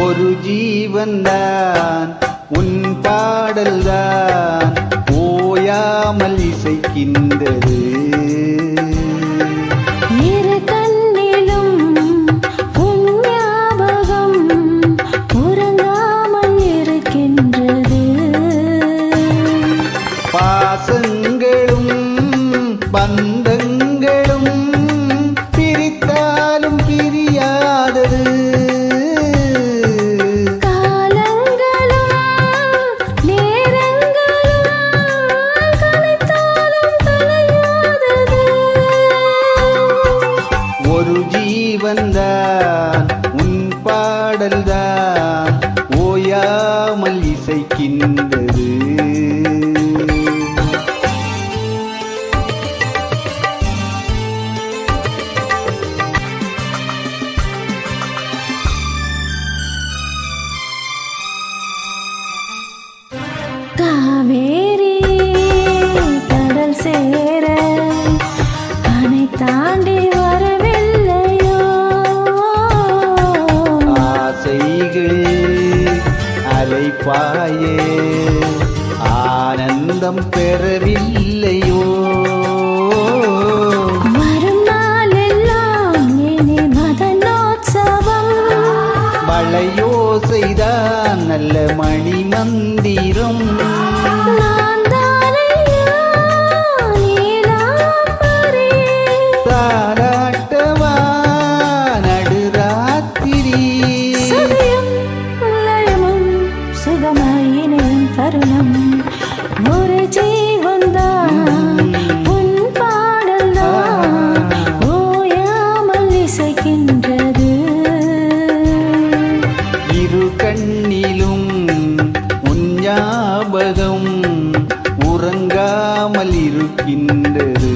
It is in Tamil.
ஒரு ஜீவன்தான் உன் பாடல்தான் ஓயாமல் இசைக்கின்றது. பாடல்தான் ஓயாமல் இசைக்கின்றது. அலைப்பாயே ஆனந்தம் பெறவில்லையோ. வளையோசைதான் நல்ல மணி மந்திரம். தருணம். ஒரு ஜீவன்தான் உன் பாடல்தான் ஓயாமல் இசைக்கின்றது. இரு கண்ணிலும் உன் ஞாபகம் உறங்காமல் இருக்கின்றது.